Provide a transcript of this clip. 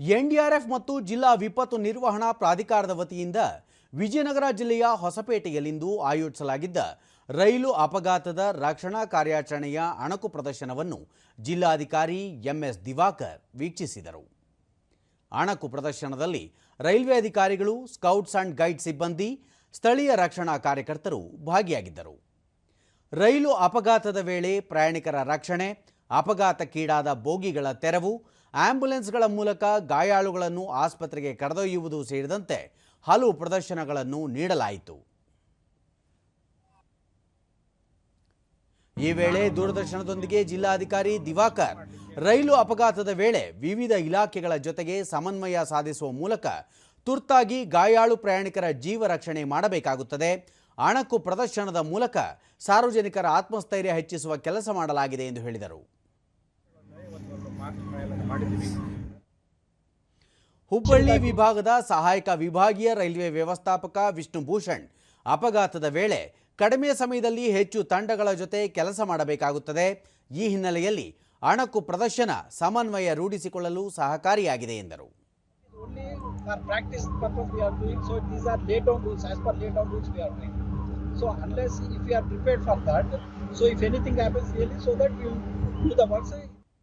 NDRF ಮತ್ತು ಜಿಲ್ಲಾ ವಿಪತ್ತು ನಿರ್ವಹಣಾ ಪ್ರಾಧಿಕಾರದ ವತಿಯಿಂದ ವಿಜಯನಗರ ಜಿಲ್ಲೆಯ ಹೊಸಪೇಟೆಯಲ್ಲಿಂದು ಆಯೋಜಿಸಲಾಗಿದ್ದ ರೈಲು ಅಪಘಾತದ ರಕ್ಷಣಾ ಕಾರ್ಯಾಚರಣೆಯ ಅಣಕು ಪ್ರದರ್ಶನವನ್ನು ಜಿಲ್ಲಾಧಿಕಾರಿ ಎಂಎಸ್ ದಿವಾಕರ್ ವೀಕ್ಷಿಸಿದರು. ಅಣಕು ಪ್ರದರ್ಶನದಲ್ಲಿ ರೈಲ್ವೆ ಅಧಿಕಾರಿಗಳು, ಸ್ಕೌಟ್ಸ್ ಅಂಡ್ ಗೈಡ್ ಸಿಬ್ಬಂದಿ, ಸ್ಥಳೀಯ ರಕ್ಷಣಾ ಕಾರ್ಯಕರ್ತರು ಭಾಗಿಯಾಗಿದ್ದರು. ರೈಲು ಅಪಘಾತದ ವೇಳೆ ಪ್ರಯಾಣಿಕರ ರಕ್ಷಣೆ ಅಪಘಾತಕ್ಕೀಡಾದ ಬೋಗಿಗಳ ತೆರವು ಆಂಬ್ಯುಲೆನ್ಸ್ಗಳ ಮೂಲಕ ಗಾಯಾಳುಗಳನ್ನು ಆಸ್ಪತ್ರೆಗೆ ಕರೆದೊಯ್ಯುವುದು ಸೇರಿದಂತೆ ಹಲವು ಪ್ರದರ್ಶನಗಳನ್ನು ನೀಡಲಾಯಿತು. ಈ ವೇಳೆ ದೂರದರ್ಶನದೊಂದಿಗೆ ಜಿಲ್ಲಾಧಿಕಾರಿ ದಿವಾಕರ್, ರೈಲು ಅಪಘಾತದ ವೇಳೆ ವಿವಿಧ ಇಲಾಖೆಗಳ ಜೊತೆಗೆ ಸಮನ್ವಯ ಸಾಧಿಸುವ ಮೂಲಕ ತುರ್ತಾಗಿ ಗಾಯಾಳು ಪ್ರಯಾಣಿಕರ ಜೀವ ರಕ್ಷಣೆ ಮಾಡಬೇಕಾಗುತ್ತದೆ. ಅಣಕು ಪ್ರದರ್ಶನದ ಮೂಲಕ ಸಾರ್ವಜನಿಕರ ಆತ್ಮಸ್ಥೈರ್ಯ ಹೆಚ್ಚಿಸುವ ಕೆಲಸ ಮಾಡಲಾಗಿದೆ ಎಂದು ಹೇಳಿದರು. ಹುಬ್ಬಳ್ಳಿ ವಿಭಾಗದ ಸಹಾಯಕ ವಿಭಾಗೀಯ ರೈಲ್ವೆ ವ್ಯವಸ್ಥಾಪಕ ವಿಷ್ಣುಭೂಷಣ್ ಅಪಘಾತದ ವೇಳೆ ಕಡಿಮೆ ಸಮಯದಲ್ಲಿ ಹೆಚ್ಚು ತಂಡಗಳ ಜೊತೆ ಕೆಲಸ ಮಾಡಬೇಕಾಗುತ್ತದೆ. ಈ ಹಿನ್ನೆಲೆಯಲ್ಲಿ ಅಣಕು ಪ್ರದರ್ಶನ ಸಮನ್ವಯ ರೂಢಿಸಿಕೊಳ್ಳಲು ಸಹಕಾರಿಯಾಗಿದೆ ಎಂದರು. So unless if we are prepared for that, so if anything happens really, so that will do the work. So